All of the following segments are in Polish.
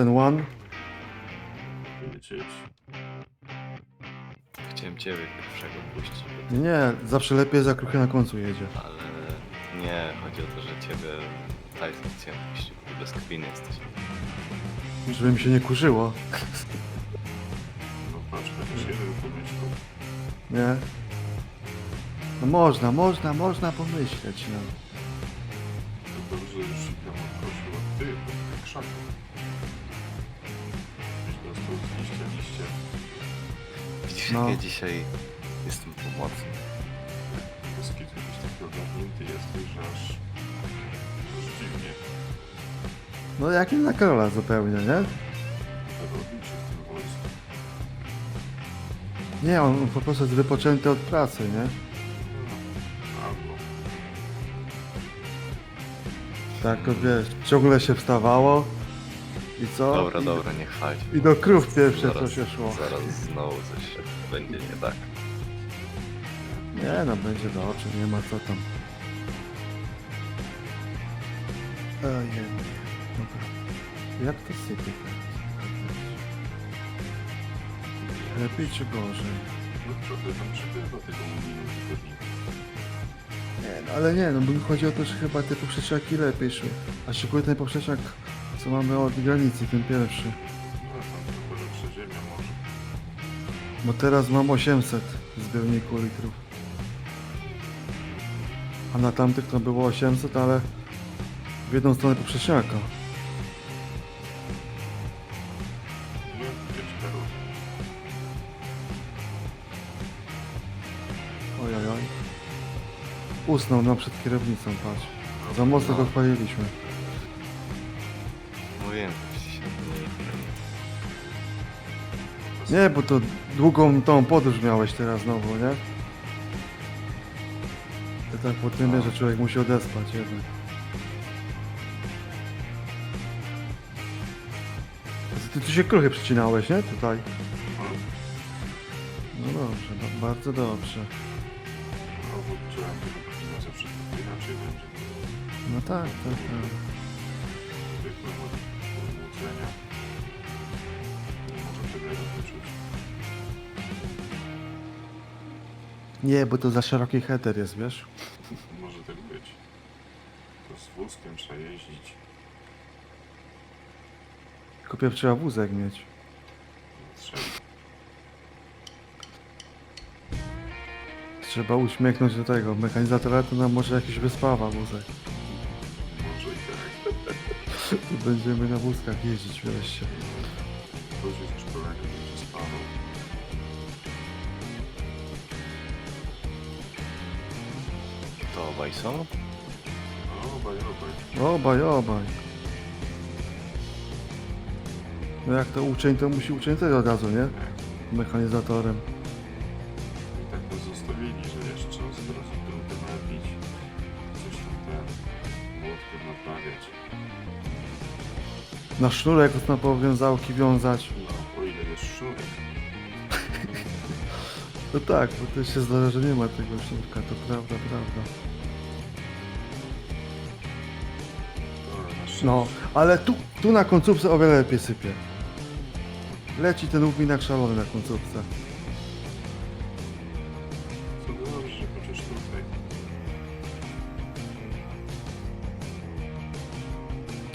ten one. Chciałem ciebie pierwszego puścić, bo- Nie, zawsze lepiej jak kruchy na końcu jedzie. ale nie, chodzi o to, że ciebie Tyson chciałem puścić, bo ty bez kpiny jesteś. Żeby mi się nie kurzyło. No patrz, będziesz jeździł pomyślał. Nie? No można, można, można pomyśleć, no. To dobrze, że już się tam odprosił od ty, od tych krzaków. Byś dostał z liścia liście. Widzisz, No. jak ja dzisiaj jestem pomocny. Bez kitu jakiś taki ogarnięty jesteś, że aż... aż dziwnie. No jak na Karola zupełnie, nie? Robił się w tym wojsku. Nie, on po prostu jest wypoczęty od pracy, nie? Albo... Tak, to wiesz, ciągle się wstawało. I co? Dobra, I, dobra, nie chwalcie. I do krów pierwsze co Zaraz, się szło. zaraz znowu coś będzie nie tak. Nie no, będzie dobrze, nie ma co tam. Ojej, dobra. Jak to sypie teraz? Lepiej czy gorzej? No trochę tam przybywa tego tygodnika. Nie, no, ale nie, no bo mi chodzi o to, że chyba te poprzeczniaki lepiej szły. A szczególnie ten poprzeczniak, co mamy od granicy, ten pierwszy. No. Bo teraz mam 800 w zbiorniku litrów. A na tamtych to było 800, ale w jedną stronę poprzeczniaka. Nie, gdzieś Karol. Oj, oj, oj. Usnął nam przed kierownicą, patrz. Za mocno go chwaliliśmy. Nie bo to długą tą podróż miałeś teraz znowu, nie? To tak po tym, że człowiek musi odespać jednak. Ty tu się kruchy przycinałeś, nie? Tutaj. No dobrze, no, bardzo dobrze. No bo czułem tego powinno zawsze inaczej będzie. No tak, tak, tak. Zwykłe. Nie, bo to za szeroki header jest, wiesz? Może tak być. To z wózkiem trzeba jeździć. Pierw trzeba wózek mieć. Trzeba. Trzeba uśmiechnąć do tego. Mechanizatora to nam może jakiś wyspawa wózek. Może i tak. Tu będziemy na wózkach jeździć wreszcie. Ktoś jest szkolenie, obaj są? Obaj, obaj. Obaj, obaj. No jak to uczeń, to musi uczeń też od razu, nie? Mechanizatorem. I tak nas zostawili, że jeszcze zaraz drutem nabić. Coś tam ten młotkiem naprawiać. Na sznurek na powiązałki wiązać. No, o ile jest sznurek. No tak, bo też się zdarza, że nie ma tego sznurka, to prawda, prawda. No, ale tu, tu na końcówce o wiele lepiej sypie. Leci ten upinak szalony na końcówce. Co dobrze, chociaż tutaj.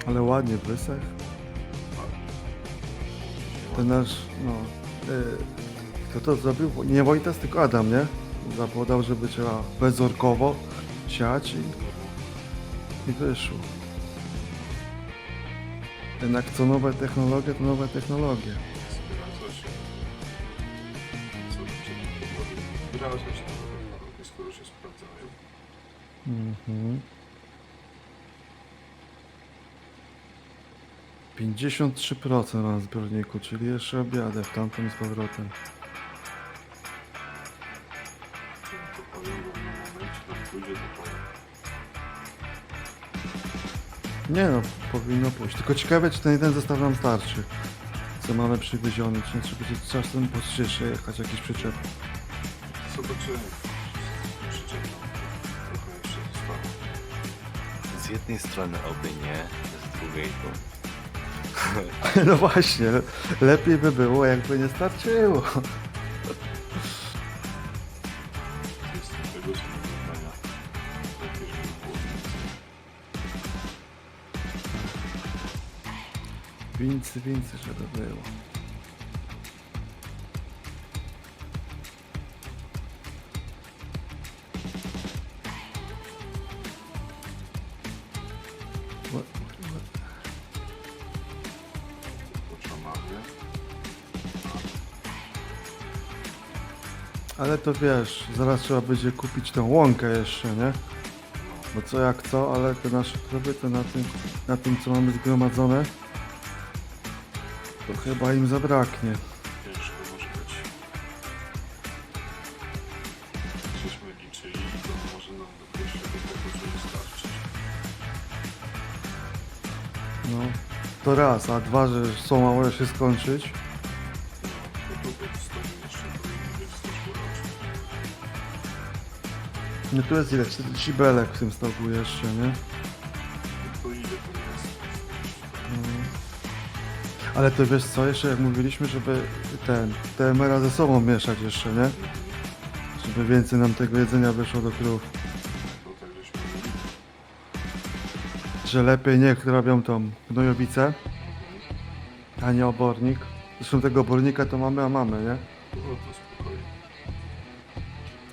Ale ładnie wysech. Ten nasz, no... Yy, kto to zrobił? Nie Wojtas, tylko Adam, nie? Zapodał, żeby trzeba bezorkowo siać i, i wyszło. Jednak co nowe technologie, to nowe technologie. Mhm. 53% mam w zbiorniku, czyli jeszcze obiadek tamtym z powrotem. Nie no, powinno pójść. Tylko ciekawe, czy ten jeden zestaw nam starczy. Co mamy przywieziony, czy nie trzeba będzie czasem po strzyżce jechać jakiś przyczep. Zobaczymy. Jeszcze zostało. Z jednej strony oby nie, z drugiej to No właśnie, lepiej by było, jakby nie starczyło. Wincy, wincy, żeby było. Ale to wiesz, zaraz trzeba będzie kupić tą łąkę jeszcze, nie? Bo co jak co, ale te nasze krowy to na tym, na tym co mamy zgromadzone, to chyba im zabraknie. Ciężko może być. Żeśmy liczyli, to może nam do pierwszego co wystarczyć. No, to raz, a dwa, że są małe się skończyć. No, to jeszcze powinien być zeszłoroczny. No tu jest ile? 40 belek w tym stogu jeszcze, nie? Ale to wiesz co, jeszcze jak mówiliśmy, żeby ten, te mera ze sobą mieszać jeszcze, nie? Żeby więcej nam tego jedzenia wyszło do krów. To tak żeśmy mówili. Że lepiej niech robią tą gnojowicę, a nie obornik. Zresztą tego obornika to mamy, a mamy, nie? No to spokojnie.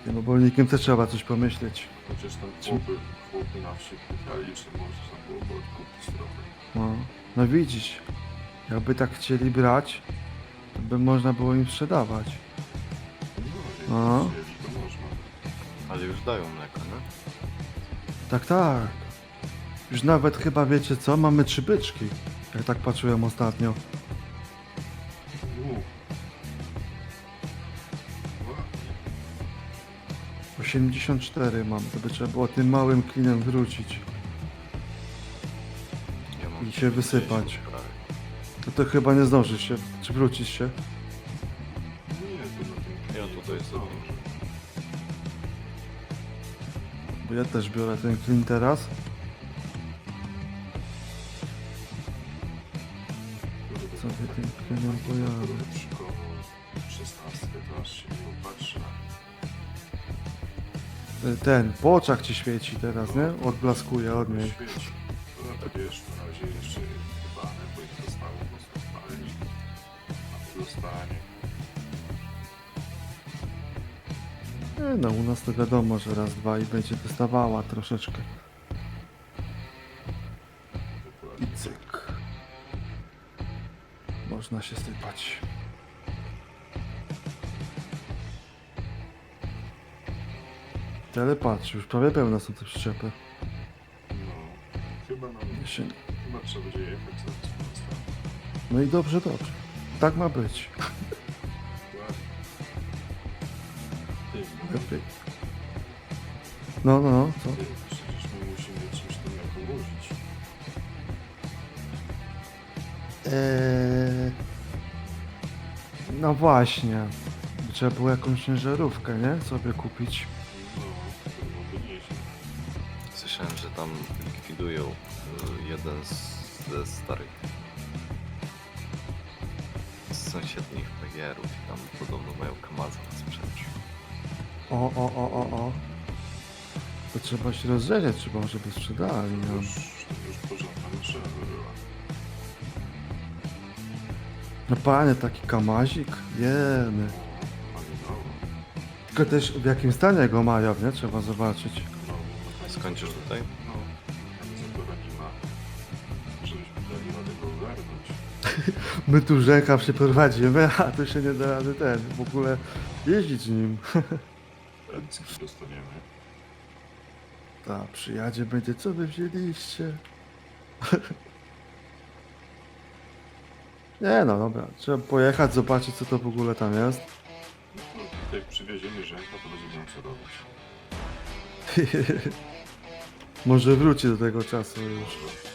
Tym obornikiem też trzeba coś pomyśleć. Chociaż tam chłopy, chłopy na wsi pytali, czy można byłoby odkupić trochę. No, no widzisz, jakby tak chcieli brać, to by można było im sprzedawać. No, to można. Ale już dają mleko, nie? Tak, tak. Już nawet chyba wiecie co, mamy trzy byczki. Jak tak patrzyłem ostatnio. No. Ładnie. 84 mam, to by trzeba było tym małym klinem wrócić. Ja mam I się wysypać. 90 prawie. To chyba nie zdążysz się, czy wrócić się. Na Ja tutaj sobie. Bo ja też biorę ten klin teraz. Co wy tym klinem pojadę? Przykoło 16 to aż się nie popatrzę. Ten, po oczach ci świeci teraz, nie? Odblaskuje od niej. Świeci. No wiesz, na razie jeszcze Nie no, u nas to wiadomo, że raz, dwa i będzie dostawała troszeczkę. I cyk. Można się sypać. Ale patrz, już prawie pełne są te przyczepy. No, chyba nam, Jeszcze... chyba trzeba będzie jechać No i dobrze, dobrze. Tak ma być. Ty. No, no, no, co? ty, przecież my musimy czymś. Eee... No właśnie. Trzeba było jakąś ciężarówkę, nie? Sobie kupić. No, to byłoby nieźle. Słyszałem, że tam likwidują y, jeden z, ze starych z sąsiednich PGR-ów i tam podobno mają sprzęcie. O, o, o, o, o. To trzeba się rozejrzeć, trzeba, żeby sprzedali To nam. już, już porządna maszyna by była. No panie, taki kamazik? Jemy. Tylko też w jakim stanie go mają, nie? Trzeba zobaczyć. No, Skończysz tutaj? no, zatora nie ma. Żebyśmy dali radę go ogarnąć. My tu rzeka przeprowadzimy, a tu się nie da rady ten, w ogóle jeździć nim. Ręce dostaniemy. Ta, przyjadzie będzie, co wy wzięliście? Nie no, dobra, trzeba pojechać, zobaczyć co to w ogóle tam jest. No to jak przywieziemy rzeka, to będzie miał co robić. Może wróci do tego czasu już. Może.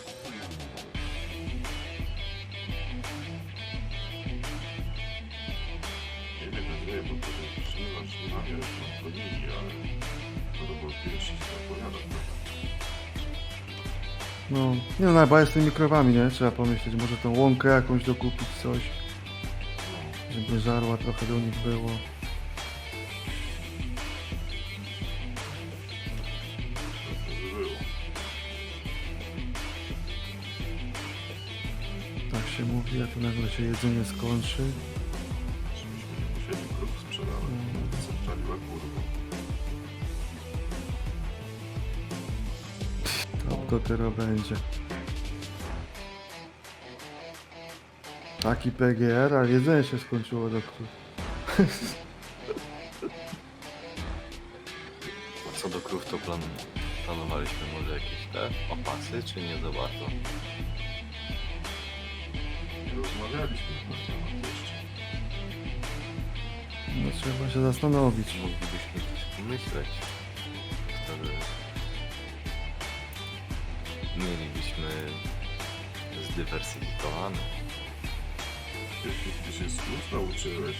No, nie no, najbardziej z tymi krowami, nie? Trzeba pomyśleć, może tą łąkę jakąś dokupić, coś, żeby żarła trochę do nich było. To by było. Tak się mówi, a tu nagle się jedzenie skończy. To dopiero będzie. Taki PGR, a jedzenie się skończyło do krów. A co do krów, to plan... planowaliśmy może jakieś te opasy, czy nie za bardzo? Rozmawialiśmy na ten temat jeszcze. No trzeba się zastanowić. Moglibyśmy coś pomyśleć. Mielibyśmy zdywersyfikowany. Jeśli ty się słów nauczyłeś,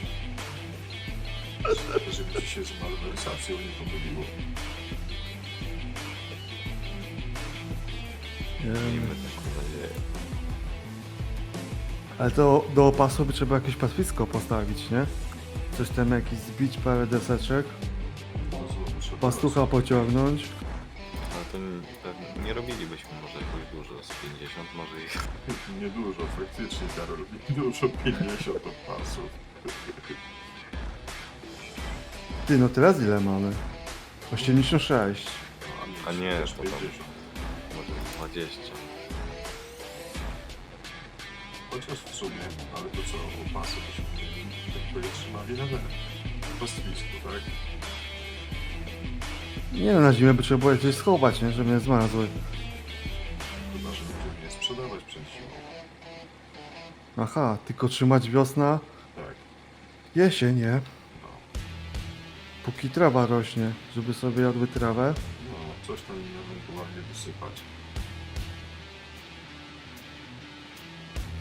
żeby ci się z malwersacją nie pomyliło. Miejmy taką nadzieję. ale to do opasu by trzeba jakieś paswisko postawić, nie? Coś tam jakiś zbić parę deseczek, pastucha pociągnąć. 50 może i... Niedużo, faktycznie, Karol. Dużo 50 od pasów. Ty, no teraz ile mamy? 86. A nie, też to tam- 50. może 20. Chociaż w sumie, ale to co, opasy byśmy jakby je trzymali na węch. Pastwisku, tak? Nie no, na zimę by trzeba było gdzieś schować, nie? Żeby nie zmarzły. Aha, tylko trzymać wiosna, Tak, jesień, nie? no. Póki trawa rośnie, żeby sobie jadły trawę. No, coś tam ewentualnie wysypać.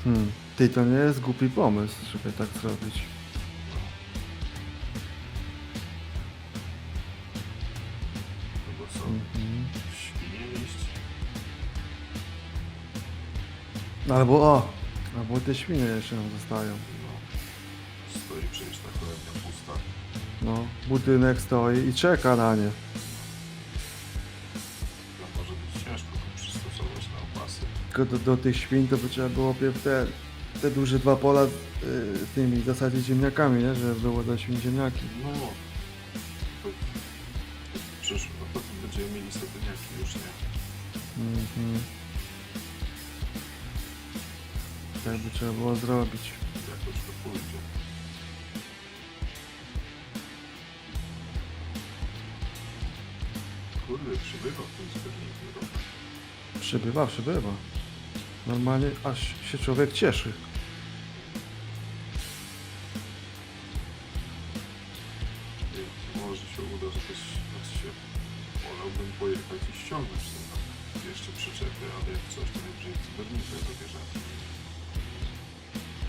Hmm, ty, to nie jest głupi pomysł, żeby tak zrobić. No bo co, Mhm. świnie? Albo o, albo te świnie jeszcze nam zostają. No. Stoi przecież ta chlebnia pusta. No, budynek stoi i czeka na nie. No może być ciężko to przystosować na opasy. Tylko do, do tych świń to by trzeba było pierw te, te duże dwa pola y, tymi zasadzić ziemniakami, nie? Żeby było dla świń ziemniaki. No. To, przecież no, potem będziemy mieli statyniaki już, nie? Mhm. Tak by trzeba było zrobić. Jakoś to pójdzie. Kurde, przybywa w tym trochę. Przybywa, przybywa. Normalnie aż się człowiek cieszy. Może się uda, że też raz się wolałbym pojechać i ściągnąć ten jeszcze przyczepy, ale jak coś to najwyżej z zbiornika zabierzemy.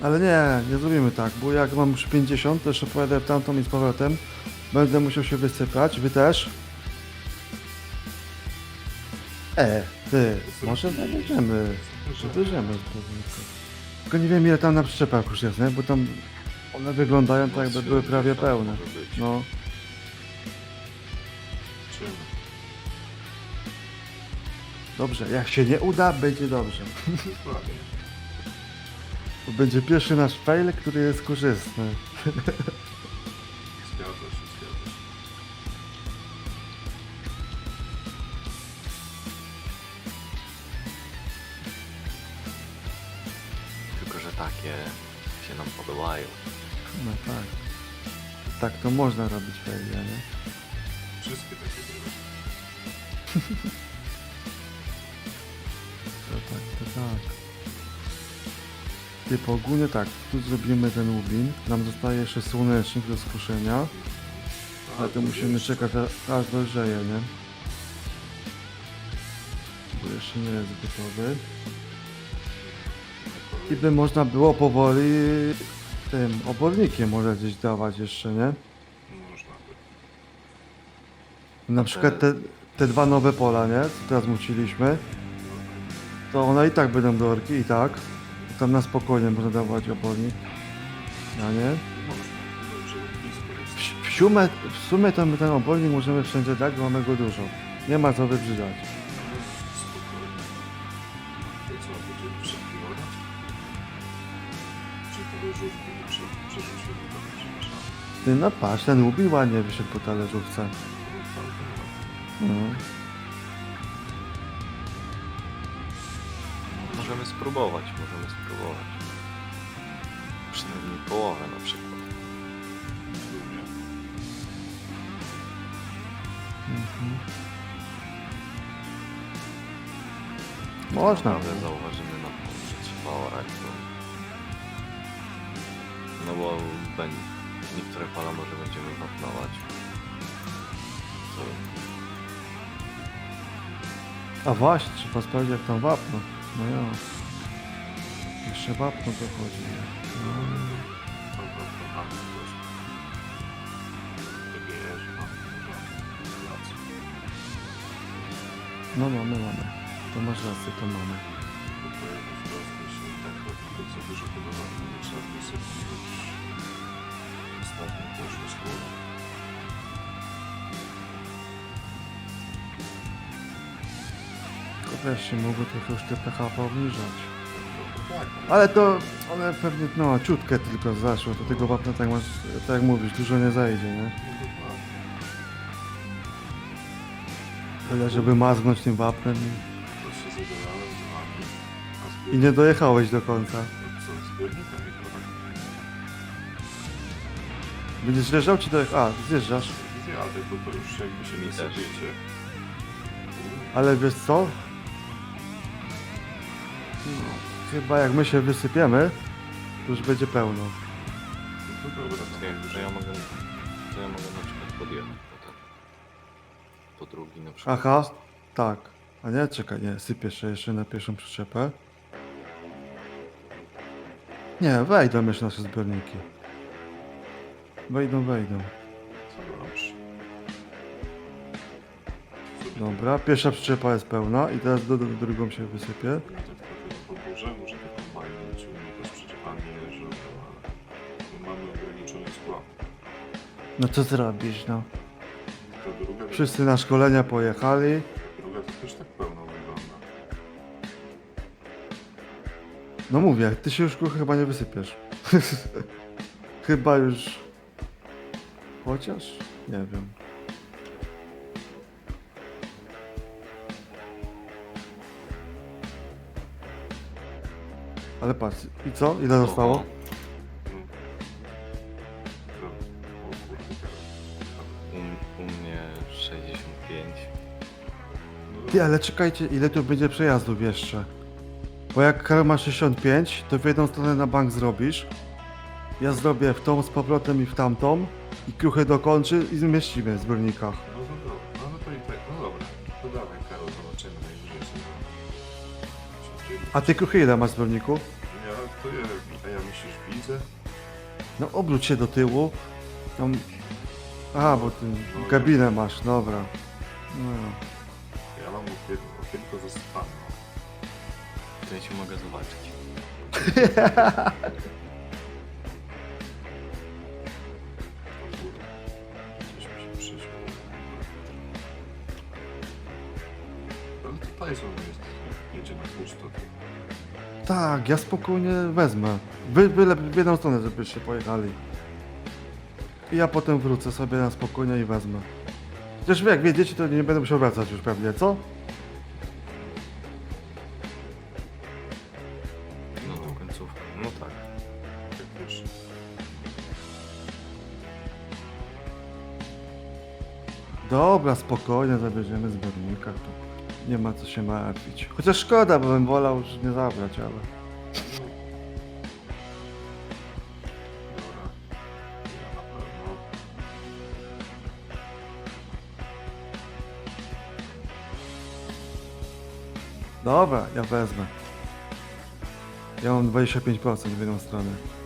Ale nie, nie zrobimy tak, bo jak mam już 50, to jeszcze pojadę tamtą i z powrotem. Będę musiał się wysypać, wy też. E, ty, może zabierzemy, zabierzemy. Tylko nie wiem ile tam na przyczepach już jest, nie? Bo tam one wyglądają tak jakby były prawie pełne. No, dobrze, jak się nie uda, będzie dobrze. Dokładnie. To będzie pierwszy nasz fail, który jest korzystny. Zgadza się, zgadza się. Tylko, że takie się nam podobają. No tak. Tak to można robić faila, nie? Wszystkie takie były. Ty, po ogólnie tak, tu zrobimy ten Lublin. Nam zostaje jeszcze słonecznik do skuszenia. Ale to musimy czekać aż dojrzeje, nie? Bo jeszcze nie jest gotowy. I by można było powoli tym obornikiem może gdzieś dawać jeszcze, nie? Można by. Na przykład te, te dwa nowe pola, nie? Co teraz muciliśmy. to one i tak będą do orki, i tak. Tam na spokojnie można dawać obornik. Nie? Bo blisko jest. W, sumie, w sumie my ten obornik możemy wszędzie dać, bo mamy go dużo. Nie ma co nie przepraszam. Ty no patrz, ten Ubi ładnie wyszedł po talerzówce. No. No. Możemy spróbować. Mhm. Można. Naprawdę zauważymy na to, że trzeba orać, bo... No bo będzie, niektóre pola może będziemy wapnować. To A właśnie, trzeba sprawdzić jak tam wapno. No ja. Jeszcze wapno dochodzi. No. No mamy, mamy. To masz rację, to mamy. Tylko też się mogło trochę już te PHP obniżać. No tak, Ale to, one pewnie, no, ciutkę tylko zaszło. Do tego wapna, tak, masz, tak jak mówisz, dużo nie zajdzie, nie? Tyle, żeby mazgnąć tym wapnem i, To i nie dojechałeś do końca. No. Będziesz zjeżdżał czy dojechał? A, zjeżdżasz. Zjadę, bo to już jakby się nie też. Ale wiesz co? Chyba jak my się wysypiemy, to już będzie pełno. No to dobra, to, to to ja mogę, to ja mogę na przykład podjechać. Po drugi na przykład. Aha, tak. A nie, czekaj, nie, sypię się jeszcze na pierwszą przyczepę. Nie, wejdą jeszcze nasze zbiorniki. Wejdą, wejdą. Robisz? Dobra, pierwsza przyczepa jest pełna i teraz do, do, drugą się wysypię. Ja może to z przyczepami jeżdżą, ale no mamy ograniczony skład. No co zrobisz, no? Wszyscy na szkolenia pojechali. druga to też tak pełno wygląda. No mówię, ty się już kurwa, chyba nie wysypiesz. chyba już... Chociaż? Nie wiem. Ale patrz, i co? Ile zostało? Ty, ale czekajcie, ile tu będzie przejazdów jeszcze? Bo jak Karol ma 65, to w jedną stronę na bank zrobisz. Ja zrobię w tą z powrotem i w tamtą. I kruchę dokończy i zmieścimy w zbiornikach. No to dobra, no, no to i tak, no dobra. To dawaj Karol, zobaczymy najwyżej sobie. A ty kruchy ile masz w zbiorniku? Ja to ja, a ja myślisz widzę? No obróć się do tyłu. Tam... A, bo ty kabinę masz, dobra. No. Ja mam okien, okienko zasypane. To ja ci mogę zobaczyć. O kurde. Coś mi się przyszło. Ale to Tyson jest. Jedzie na pusto. Tak, ja spokojnie wezmę. Wy, byle w jedną stronę, żebyście pojechali. I ja potem wrócę sobie na spokojnie i wezmę. Chociaż wy jak wiedziecie, to nie będę musiał wracać już pewnie, co? Dobra, spokojnie zabierzemy zbiornika. Tu nie ma co się martwić. Chociaż szkoda, bo bym wolał już nie zabrać, ale... Dobra, ja wezmę. Ja mam 25% w jedną stronę.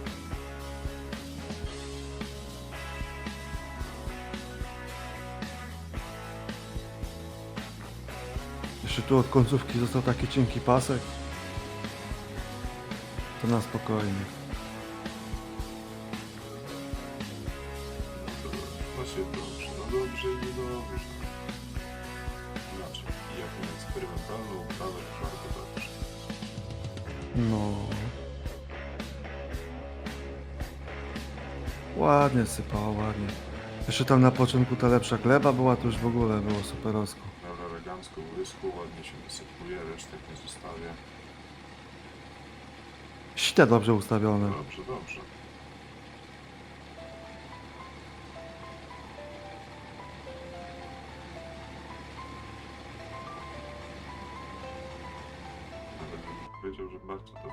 Tu od końcówki został taki cienki pasek. To na spokojnie. Właśnie dobrze, no dobrze i niedobrze. Inaczej, jak na eksperymentalną uprawę bardzo dobrze. No. Ładnie sypało, ładnie. Jeszcze tam na początku ta lepsza gleba była, to już w ogóle było superosko. Dobra, elegancko łysku, ładnie się wysypuje, resztek nie zostawię. Site dobrze ustawione. Dobrze, dobrze. Nawet bym powiedział, że bardzo dobrze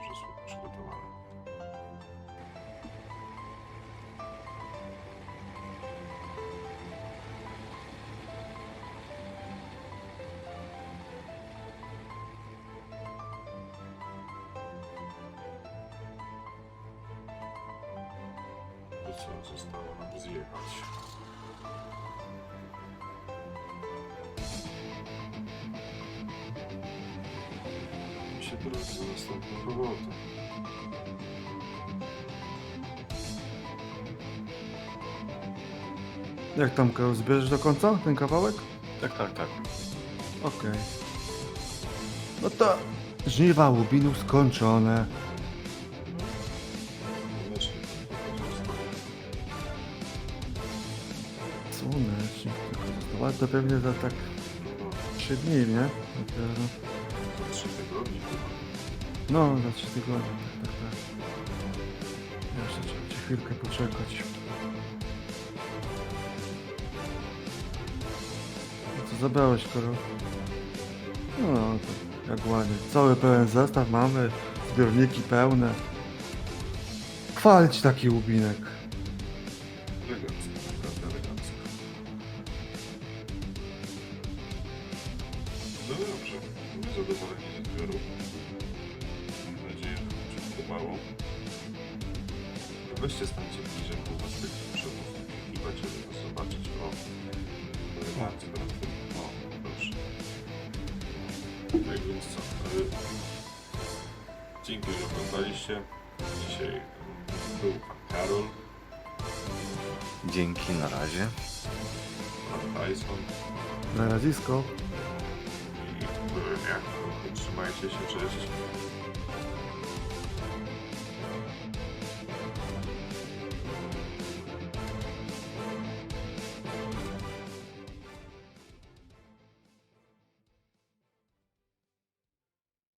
co, zostało nam zjechać. I się teraz za następną robotę. Jak tam, Karol, zbierzesz do końca ten kawałek? Tak, tak, tak. Okej. No to żniwa łubinów skończone. Ale to pewnie za tak 3 dni, nie? Dopiero. Za trzy tygodnie chyba. No, za 3 tygodnie, tak, tak, tak. Jeszcze trzeba ci chwilkę poczekać. No Co zabrałeś, Karol? No, to jak ładnie. Cały pełen zestaw mamy, zbiorniki pełne. Chwalić taki łubinek. Podobało. Weźcie stańcie bliżej, bo was tych i macie żeby zobaczyć. O, elegancko. O, proszę. Tak więc co? y, Dzięki, że oglądaliście. Dzisiaj był Karol, Dzięki, na razie. pan Tyson. Na razisko. I nie, trzymajcie się, cześć.